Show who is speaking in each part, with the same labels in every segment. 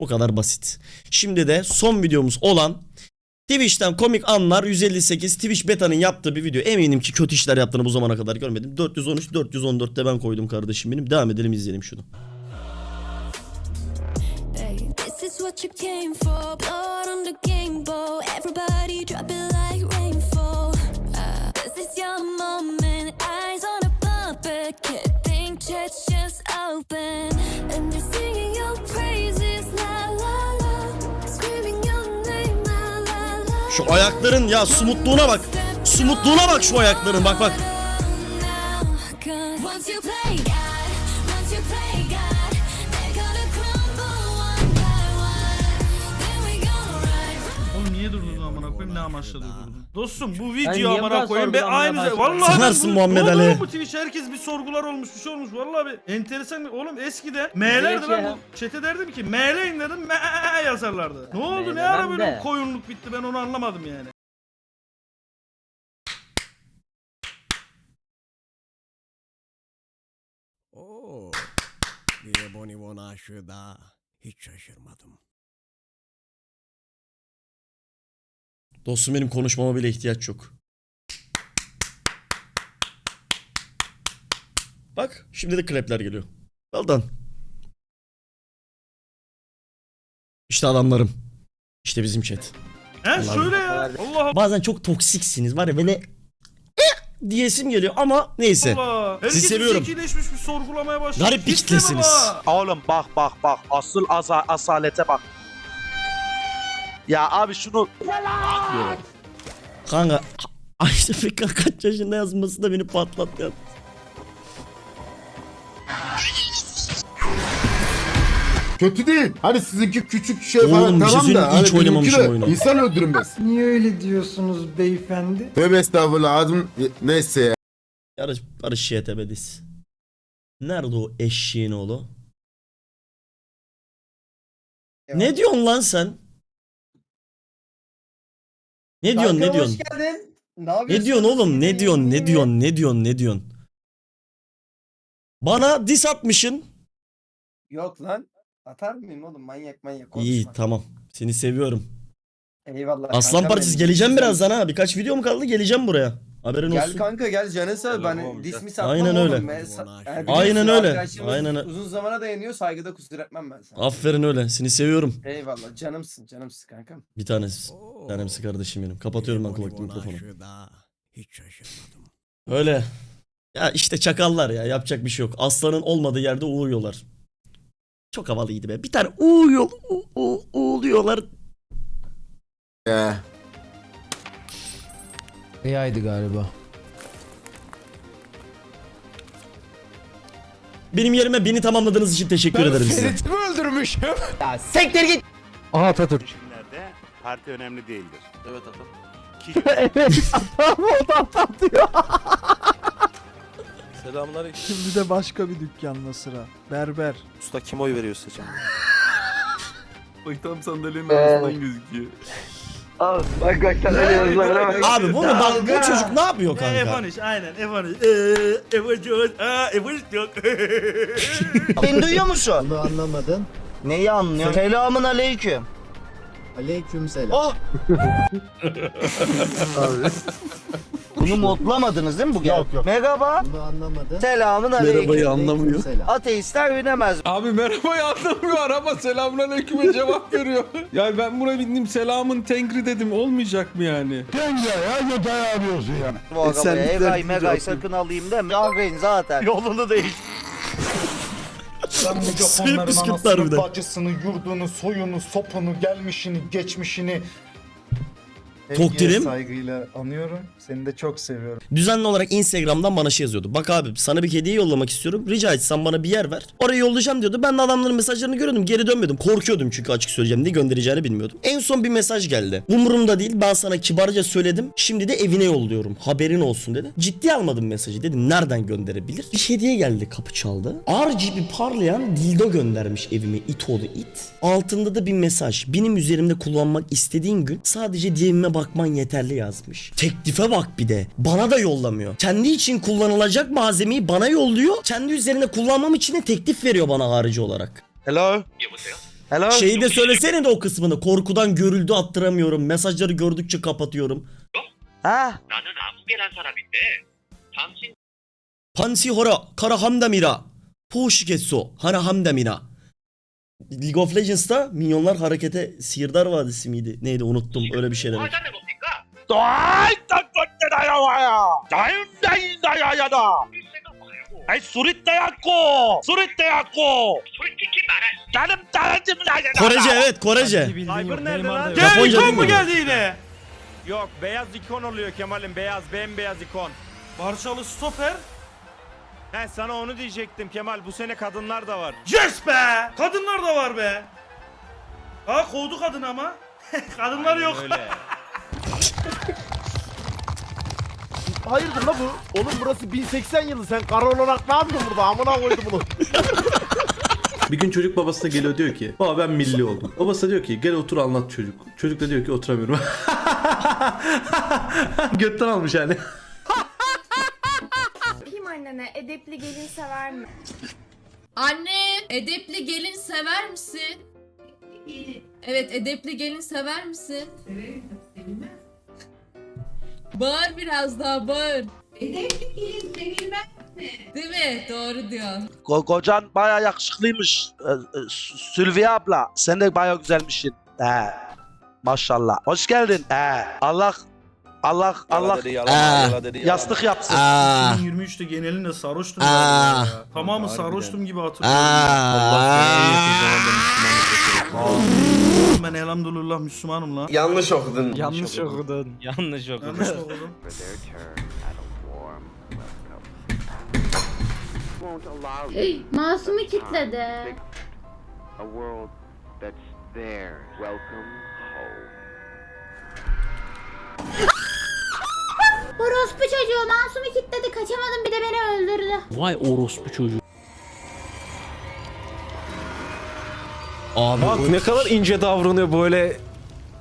Speaker 1: O kadar basit. Şimdi de son videomuz olan Twitch'ten komik anlar 158 Twitch Beta'nın yaptığı bir video. Eminim ki kötü işler yaptığını bu zamana kadar görmedim. 413 414'te ben koydum kardeşim benim. Devam edelim izleyelim şunu.
Speaker 2: Hey,
Speaker 1: Şu ayakların ya smutluğuna bak. Smutluğuna bak şu ayakların bak bak.
Speaker 3: Oğlum niye durdun amına koyayım ne amaçla durdun? Dostum bu
Speaker 4: niye
Speaker 3: video
Speaker 4: bu
Speaker 3: amına koyayım ben
Speaker 4: sorgulamaya
Speaker 3: aynı
Speaker 4: başladın?
Speaker 3: vallahi ben
Speaker 1: Sanarsın
Speaker 3: bu-
Speaker 1: Muhammed
Speaker 3: ne oldu
Speaker 1: Ali.
Speaker 3: lan Bu Twitch herkes bir sorgular olmuş bir şey olmuş vallahi bir enteresan bir- oğlum eskiden M'lerdi
Speaker 4: geçiyor
Speaker 3: lan
Speaker 4: ya?
Speaker 3: bu chat'e derdim ki M'leyin dedim M yazarlardı. Ne oldu ne
Speaker 4: M'lemem
Speaker 3: ara böyle
Speaker 4: de.
Speaker 3: bir koyunluk bitti ben onu anlamadım yani.
Speaker 5: Oo. Bir Bonibon aşığı daha. Hiç şaşırmadım.
Speaker 1: Dostum benim konuşmama bile ihtiyaç yok. Bak şimdi de krepler geliyor. Well done. İşte adamlarım. İşte bizim chat.
Speaker 3: He
Speaker 1: Allah
Speaker 3: şöyle ya. Allah
Speaker 1: Bazen çok toksiksiniz var ya böyle "Eh!" diyesim geliyor ama neyse.
Speaker 3: Allah. Herkes
Speaker 1: seviyorum.
Speaker 3: zekileşmiş bir sorgulamaya başladı.
Speaker 1: Garip bir
Speaker 3: Hiç
Speaker 1: kitlesiniz.
Speaker 3: deme bak.
Speaker 6: Oğlum bak bak bak asıl asa asalete bak. Ya abi şunu
Speaker 1: Kanka Ayşe Pekkan kaç yaşında yazması da beni patlattı ya.
Speaker 7: Kötü değil. Hani sizinki küçük şey
Speaker 1: Oğlum,
Speaker 7: falan
Speaker 1: bir şey
Speaker 7: tamam
Speaker 1: söyleyeyim
Speaker 7: da.
Speaker 1: mi?
Speaker 7: Hani
Speaker 1: Hiç oynamamışım
Speaker 7: benimki de
Speaker 1: oyunu.
Speaker 7: İnsan öldürmez.
Speaker 8: Niye öyle diyorsunuz beyefendi?
Speaker 7: Tövbe estağfurullah ağzım neyse ya.
Speaker 1: Yarış Barış Şiyetebe'deyiz. Nerede o eşeğin oğlu? Ne diyorsun lan sen? Ne diyorsun ne diyorsun?
Speaker 4: Hoş geldin. Ne
Speaker 1: Ne diyorsun oğlum? Ne diyorsun? Ne diyorsun? Ne diyorsun? Ne diyorsun? Bana dis atmışın.
Speaker 4: Yok lan. Atar mıyım oğlum? Manyak manyak konuşma.
Speaker 1: İyi tamam. Seni seviyorum.
Speaker 4: Eyvallah.
Speaker 1: Aslan Partisi geleceğim birazdan ha. Birkaç video mu kaldı? Geleceğim buraya. Haberin
Speaker 4: Gel
Speaker 1: olsun.
Speaker 4: kanka gel canı sev. Ben dismi satmam
Speaker 1: Aynen
Speaker 4: oğlum.
Speaker 1: öyle.
Speaker 4: Ben sa-
Speaker 5: Aynen
Speaker 4: Yani biliyorsun,
Speaker 1: öyle. Aynen öyle.
Speaker 4: Uzun zamana dayanıyor. Saygıda kusur etmem ben sana.
Speaker 1: Aferin öyle. Seni seviyorum.
Speaker 4: Eyvallah. Canımsın. Canımsın kankam.
Speaker 1: Bir tanesi. Bir tanemsi kardeşim benim. Kapatıyorum ben kulaklık mikrofonu.
Speaker 5: Hiç şaşırmadım.
Speaker 1: Öyle. Ya işte çakallar ya. Yapacak bir şey yok. Aslanın olmadığı yerde uğuyorlar. Çok havalıydı be. Bir tane uğuyor, u, u, uğuluyorlar.
Speaker 7: ya.
Speaker 9: AI'dı galiba.
Speaker 1: Benim yerime beni tamamladığınız için teşekkür ederim size.
Speaker 9: Ferit'i mi öldürmüşüm?
Speaker 4: Ya sektir git.
Speaker 9: Aha Atatürk.
Speaker 6: Seçimlerde parti önemli değildir. Evet atam.
Speaker 9: evet adam o da atıyor.
Speaker 10: Selamünaleyküm.
Speaker 8: Şimdi de başka bir dükkanla sıra. Berber.
Speaker 10: Usta kim oy veriyor seçim?
Speaker 11: Bak tam sandalyenin
Speaker 4: Ee.
Speaker 11: arasından gözüküyor.
Speaker 4: Al bak bak sen öyle yazılara bak.
Speaker 1: Abi bunu bak bu çocuk ne yapıyor
Speaker 3: E,
Speaker 1: kanka?
Speaker 3: F13 aynen F13. Eee F13. Aa F13 yok.
Speaker 6: Beni duyuyor musun?
Speaker 8: Bunu anlamadın.
Speaker 6: Neyi anlıyor? Selamun aleyküm.
Speaker 8: Aleyküm selam.
Speaker 6: Oh! Bunu modlamadınız değil mi bu gel?
Speaker 8: Yok, yok.
Speaker 6: Merhaba.
Speaker 8: Bunu anlamadın.
Speaker 6: Selamun aleyküm.
Speaker 8: anlamıyor. Selam.
Speaker 6: Ateistler binemez.
Speaker 9: Abi merhabayı anlamıyor araba selamünaleyküme cevap veriyor. yani ben buna bindim selamın tenkri dedim olmayacak mı yani?
Speaker 6: bu arabaya. Egay megay sakın alayım deme. Arayın zaten. Yolunu değiş.
Speaker 8: Sen bu
Speaker 1: bir de.
Speaker 8: bacısını, yurdunu, soyunu, sopunu, gelmişini, geçmişini
Speaker 1: Tokdirim.
Speaker 8: saygıyla anıyorum. Seni de çok seviyorum.
Speaker 1: Düzenli olarak Instagram'dan bana şey yazıyordu. Bak abi sana bir hediye yollamak istiyorum. Rica etsem bana bir yer ver. Oraya yollayacağım diyordu. Ben de adamların mesajlarını görüyordum. Geri dönmüyordum. Korkuyordum çünkü açık söyleyeceğim. Ne göndereceğini bilmiyordum. En son bir mesaj geldi. Umurumda değil. Ben sana kibarca söyledim. Şimdi de evine yolluyorum. Haberin olsun dedi. Ciddi almadım mesajı. Dedim nereden gönderebilir? Bir hediye geldi. Kapı çaldı. RGB parlayan dildo göndermiş evime. It oğlu it. Altında da bir mesaj. Benim üzerimde kullanmak istediğin gün sadece DM'ime bakman yeterli yazmış. Teklife bak bir de. Bana da yollamıyor. Kendi için kullanılacak malzemeyi bana yolluyor. Kendi üzerine kullanmam için de teklif veriyor bana harici olarak.
Speaker 6: Hello. Hello.
Speaker 1: Şeyi de söylesene de o kısmını. Korkudan görüldü attıramıyorum. Mesajları gördükçe kapatıyorum.
Speaker 6: Ha?
Speaker 1: Pansi hora kara hamdamira. Poşikesso hara hamdamira. League of Legends'ta minyonlar harekete Sihirdar Vadisi miydi? Neydi unuttum öyle bir şey demek. Korece evet Korece.
Speaker 3: Cyber nerede lan?
Speaker 1: Japonca
Speaker 3: Gel ikon mu geldi yine?
Speaker 8: Yok beyaz ikon oluyor Kemal'im beyaz bembeyaz ikon.
Speaker 3: Barçalı stoper.
Speaker 8: He sana onu diyecektim Kemal bu sene kadınlar da var.
Speaker 3: Yes be! Kadınlar da var be. Ha kovdu kadın ama. Kadınlar yok.
Speaker 8: Öyle.
Speaker 7: Hayırdır la bu? Oğlum burası 1080 yılı sen kara olarak ne yapıyorsun burada? Amına koydum bunu.
Speaker 11: Bir gün çocuk babasına geliyor diyor ki baba ben milli oldum. Babası da diyor ki gel otur anlat çocuk. Çocuk da diyor ki oturamıyorum. Götten almış yani.
Speaker 2: Kim annene edepli gelin sever mi?
Speaker 12: Anne, edepli gelin sever misin? Evet, edepli gelin sever misin? Severim Bağır biraz daha bağır. Gelin sevilmez mi? Değil mi? Doğru diyorsun.
Speaker 6: Ko- kocan baya yakışıklıymış. Ee, e, Sü- Sülviye abla. Sen de baya güzelmişsin. He. Maşallah. Hoş geldin. He. Allah Allah Allah
Speaker 1: Aa,
Speaker 6: yastık yapsın.
Speaker 1: aa,
Speaker 3: 2023'te genelinde sarhoştum
Speaker 1: Aa.
Speaker 3: galiba ya. Tamamı sarhoştum gibi hatırlıyorum.
Speaker 1: aa.
Speaker 3: Ben elhamdülillah Müslümanım lan.
Speaker 10: Yanlış okudun.
Speaker 8: Yanlış okudun. Yanlış okudun.
Speaker 3: Yanlış okudum?
Speaker 2: Hey, masumu kitledi. Orospu çocuğu masumu kitledi kaçamadım bir de beni öldürdü.
Speaker 5: Vay orospu çocuğu.
Speaker 1: Abi
Speaker 10: Bak ne kadar ince davranıyor böyle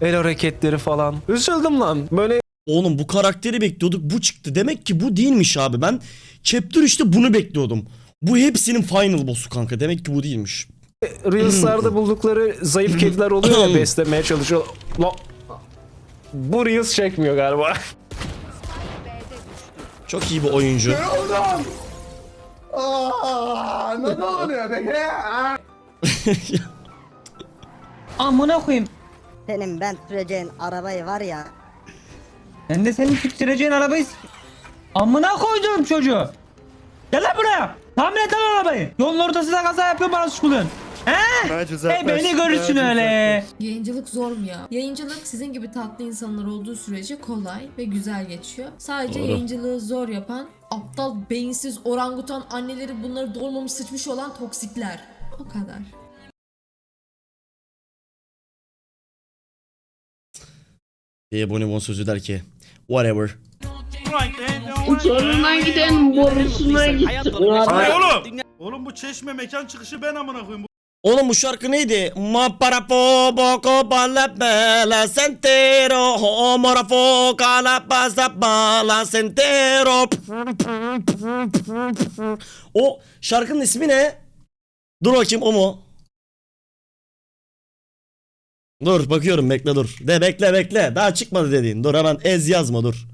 Speaker 10: el hareketleri falan. Üzüldüm lan. Böyle
Speaker 1: Oğlum bu karakteri bekliyorduk bu çıktı. Demek ki bu değilmiş abi. Ben Chapter 3'te bunu bekliyordum. Bu hepsinin final boss'u kanka. Demek ki bu değilmiş.
Speaker 10: Reels'larda buldukları zayıf kediler oluyor ya beslemeye çalışıyor. La- Bu Reels çekmiyor galiba.
Speaker 1: Çok iyi bir oyuncu.
Speaker 7: Aa, ne oluyor be?
Speaker 8: Amına koyayım.
Speaker 12: Senin ben süreceğin arabayı var ya.
Speaker 8: Ben de senin süreceğin arabayı Amına koydum çocuğu. Gel lan buraya. Tamir et lan arabayı. Yolun ortasında kaza yapıyor bana suç buluyorsun. He? Hey beni görürsün öyle.
Speaker 12: Yayıncılık zor mu ya? Yayıncılık sizin gibi tatlı insanlar olduğu sürece kolay ve güzel geçiyor. Sadece
Speaker 1: Doğru.
Speaker 12: yayıncılığı zor yapan, aptal, beyinsiz, orangutan anneleri bunları doğurmamış sıçmış olan toksikler. O kadar.
Speaker 1: Diye Bonibon sözü der ki whatever.
Speaker 2: Uçlarından giden borusuna gitti.
Speaker 3: Ay oğlum. Oğlum bu çeşme mekan çıkışı ben amına koyayım.
Speaker 1: Oğlum bu şarkı neydi? Ma para po boko bala bela sentero ho mora fo kala pasa bala sentero. O şarkının ismi ne? Dur bakayım o mu? Dur bakıyorum bekle dur. De bekle bekle. Daha çıkmadı dediğin. Dur hemen ez yazma dur.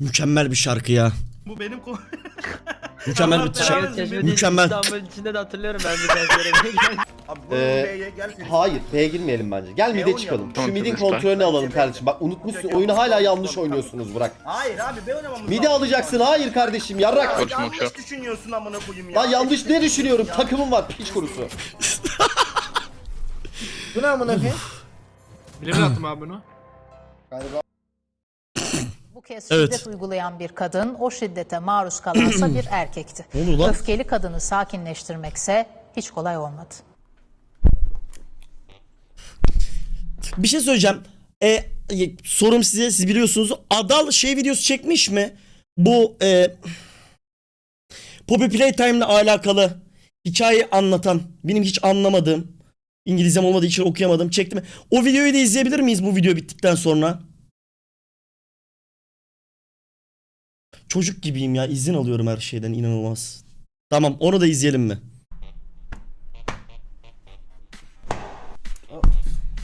Speaker 1: Mükemmel bir şarkı ya.
Speaker 3: Bu benim ko-
Speaker 1: Mükemmel bir şarkı. Mükemmel.
Speaker 8: içinde de hatırlıyorum ben bir
Speaker 4: Abi
Speaker 7: bu Ee,
Speaker 4: B'ye gel.
Speaker 7: Hayır B'ye girmeyelim bence. Gel mid'e çıkalım. Şu mid'in kontrolünü alalım kardeşim. Bak unutmuşsun oyunu hala yanlış oynuyorsunuz bırak.
Speaker 4: Hayır abi B oynamamız
Speaker 7: Mid'i alacaksın hayır kardeşim yarrak.
Speaker 4: Yanlış düşünüyorsun amına koyayım ya.
Speaker 7: Lan yanlış ne düşünüyorum takımım var piç kurusu.
Speaker 4: Bu ne amına koyayım?
Speaker 11: Bilemem attım abi bunu.
Speaker 4: Galiba
Speaker 13: Bu kez
Speaker 1: Evet.
Speaker 13: şiddet uygulayan bir kadın o şiddete maruz kalansa bir erkekti. Öfkeli kadını sakinleştirmekse hiç kolay olmadı.
Speaker 1: Bir şey söyleyeceğim. E, sorum size siz biliyorsunuz. Adal şey videosu çekmiş mi? Bu e, Poppy Playtime'la alakalı hikaye anlatan benim hiç anlamadığım İngilizcem olmadığı için okuyamadım. Çekti mi? O videoyu da izleyebilir miyiz bu video bittikten sonra? Çocuk gibiyim ya. izin alıyorum her şeyden inanılmaz. Tamam onu da izleyelim mi?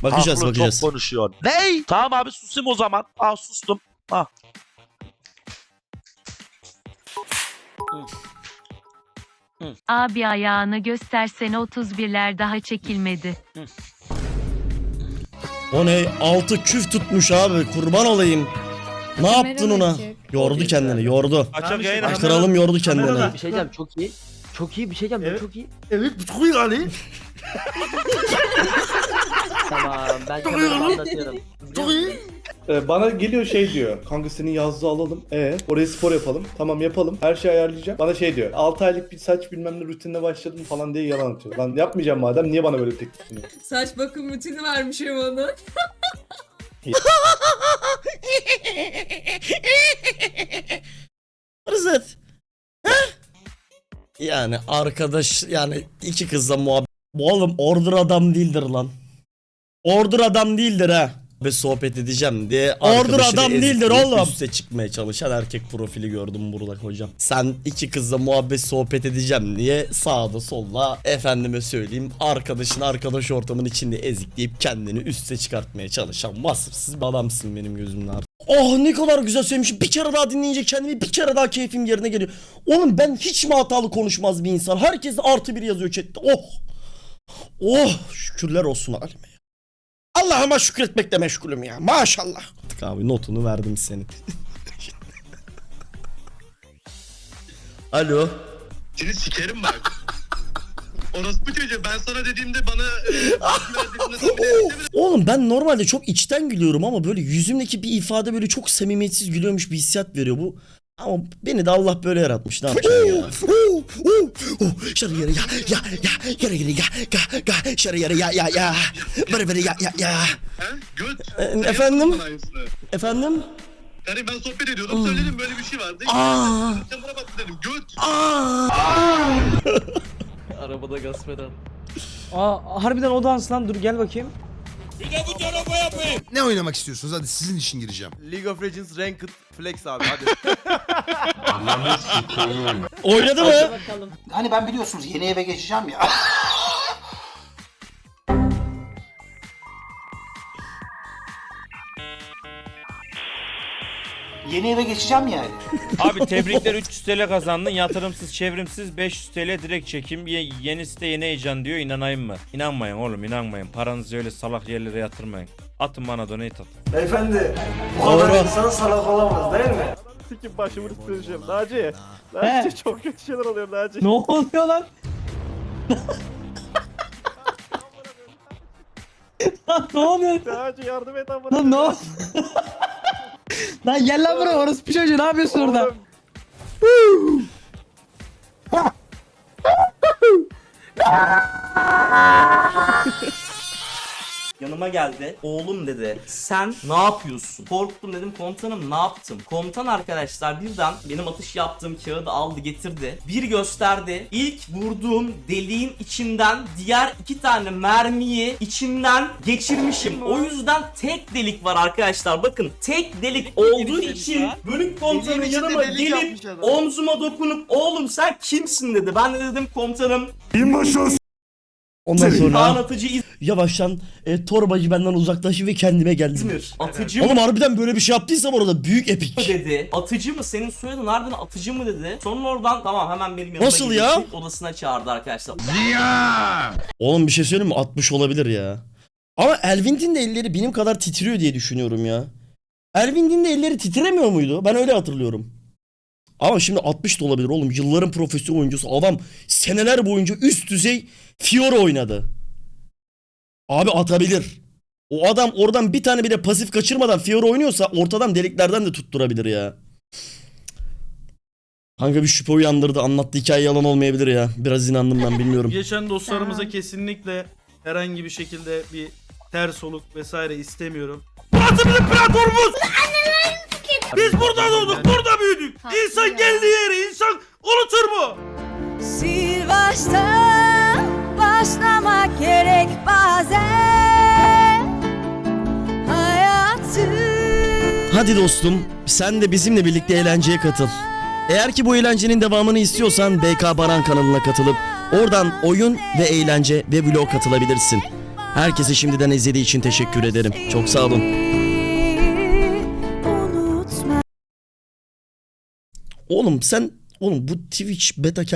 Speaker 1: Bakacağız
Speaker 6: Haklı,
Speaker 1: bakacağız.
Speaker 6: Çok konuşuyor. Ney? Tamam abi susayım o zaman. Aa sustum. Ah.
Speaker 2: Abi ayağını göstersene 31'ler daha çekilmedi.
Speaker 1: O ne? Altı küf tutmuş abi. Kurban olayım. Ne yaptın ona? Yordu kendini, yordu.
Speaker 3: Açık yayın
Speaker 1: Kralım yordu kendini.
Speaker 3: Kamerada.
Speaker 4: şey diyeceğim çok iyi. Çok iyi bir şey diyeceğim
Speaker 3: Evet.
Speaker 4: çok iyi.
Speaker 3: Evet bu çok iyi Ali.
Speaker 4: Tamam ben kamerayı anlatıyorum.
Speaker 3: Çok iyi.
Speaker 11: Ee, bana geliyor şey diyor. Kanka senin yazdığı alalım. E oraya spor yapalım. Tamam yapalım. Her şeyi ayarlayacağım. Bana şey diyor. 6 aylık bir saç bilmem ne rutinine başladım falan diye yalan atıyor. Lan yapmayacağım madem niye bana böyle bir teklif sunuyor?
Speaker 12: Saç bakım rutini
Speaker 1: Rızet. Heh? Yani arkadaş yani iki kızla muhabbet. Oğlum order adam değildir lan. Order adam değildir ha. Ve sohbet edeceğim diye arkadaşını adam değildir oğlum. Üste çıkmaya çalışan erkek profili gördüm burada hocam. Sen iki kızla muhabbet sohbet edeceğim diye sağda solda efendime söyleyeyim arkadaşın arkadaş ortamın içinde ezikleyip kendini üste çıkartmaya çalışan vasıfsız bir adamsın benim gözümde artık. Oh ne kadar güzel söylemişim. Bir kere daha dinleyince kendimi bir kere daha keyfim yerine geliyor. Oğlum ben hiç mi hatalı konuşmaz bir insan? Herkes de artı bir yazıyor chatte. Oh. Oh şükürler olsun halime. Allah'ıma şükretmekle meşgulüm ya. Maşallah. Abi notunu verdim senin. Alo.
Speaker 3: Seni sikerim bak. Orospu çocuğu ben sana dediğimde bana
Speaker 1: Oğlum ben normalde çok içten gülüyorum ama böyle yüzümdeki bir ifade böyle çok samimiyetsiz gülüyormuş bir hissiyat veriyor bu. Ama beni de Allah böyle yaratmış. Ne yapacağım ya? Şarı yere ya ya ya yere yere ya ga ga şarı yere ya ya ya böyle böyle ya ya ya.
Speaker 3: Göt.
Speaker 1: E, efendim? Efendim?
Speaker 3: Yani ben sohbet ediyordum söyledim böyle bir şey vardı.
Speaker 1: Aa.
Speaker 3: Sen buna bak dedim göt.
Speaker 1: Aa.
Speaker 4: Arabada gasp eden.
Speaker 8: Aa harbiden o dans lan dur gel bakayım.
Speaker 5: Ne oynamak istiyorsunuz? Hadi sizin için gireceğim.
Speaker 4: League of Legends Ranked Flex abi hadi.
Speaker 1: Oynadı mı?
Speaker 5: Hani ben biliyorsunuz yeni eve geçeceğim ya. yeni eve geçeceğim yani.
Speaker 8: Abi tebrikler 300 TL kazandın. Yatırımsız, çevrimsiz 500 TL direkt çekim. Ye, yeni site yeni heyecan diyor. İnanayım mı? İnanmayın oğlum inanmayın. Paranızı öyle salak yerlere yatırmayın. Atın bana donate atın.
Speaker 4: Beyefendi
Speaker 1: Doğru.
Speaker 4: insan salak olamaz değil mi?
Speaker 8: Sikim başımı tutacağım. Naci. Naci çok kötü şeyler oluyor Naci. Ne oluyor lan? lan ne oluyor? Naci yardım et ama. Lan ne oluyor? lan gel lan buraya bir çocuğu ne yapıyorsun orada?
Speaker 14: Yanıma geldi. Oğlum dedi. Sen ne yapıyorsun? Korktum dedim komutanım ne yaptım? Komutan arkadaşlar birden benim atış yaptığım kağıdı aldı getirdi. Bir gösterdi. İlk vurduğum deliğin içinden diğer iki tane mermiyi içinden geçirmişim. O yüzden tek delik var arkadaşlar. Bakın tek delik olduğu için bölük komutanı yanıma gelip omzuma dokunup oğlum sen kimsin dedi. Ben de dedim komutanım
Speaker 1: Ondan sonra
Speaker 14: Kaan atıcı
Speaker 1: yavaştan e, torbacı benden uzaklaştı ve kendime geldim.
Speaker 14: İzmir. Atıcı mı
Speaker 1: Oğlum harbiden böyle bir şey yaptıysam orada büyük epik.
Speaker 14: dedi. Atıcı mı? Senin soyadın harbiden atıcı mı dedi. Sonra oradan tamam hemen benim yanıma
Speaker 1: Nasıl ya?
Speaker 14: gidecek, Odasına çağırdı arkadaşlar.
Speaker 1: Oğlum bir şey söyleyeyim mi? 60 olabilir ya. Ama Elvin'in de elleri benim kadar titriyor diye düşünüyorum ya. Elvin'in de elleri titremiyor muydu? Ben öyle hatırlıyorum. Ama şimdi 60 da olabilir oğlum. Yılların profesyonel oyuncusu. Adam seneler boyunca üst düzey Fiora oynadı. Abi atabilir. O adam oradan bir tane bile pasif kaçırmadan Fiora oynuyorsa ortadan deliklerden de tutturabilir ya. Kanka bir şüphe uyandırdı. Anlattığı hikaye yalan olmayabilir ya. Biraz inandım ben bilmiyorum.
Speaker 3: Geçen dostlarımıza kesinlikle herhangi bir şekilde bir ters oluk vesaire istemiyorum. Burası bizim platformumuz. Biz burada doğduk, burada büyüdük. İnsan geldiği yeri insan unutur mu?
Speaker 15: Sil baştan başlamak gerek bazen Hayatı
Speaker 1: Hadi dostum sen de bizimle birlikte eğlenceye katıl. Eğer ki bu eğlencenin devamını istiyorsan BK Baran kanalına katılıp oradan oyun ve eğlence ve vlog katılabilirsin. Herkese şimdiden izlediği için teşekkür ederim. Çok sağ olun. Oğlum sen oğlum bu Twitch beta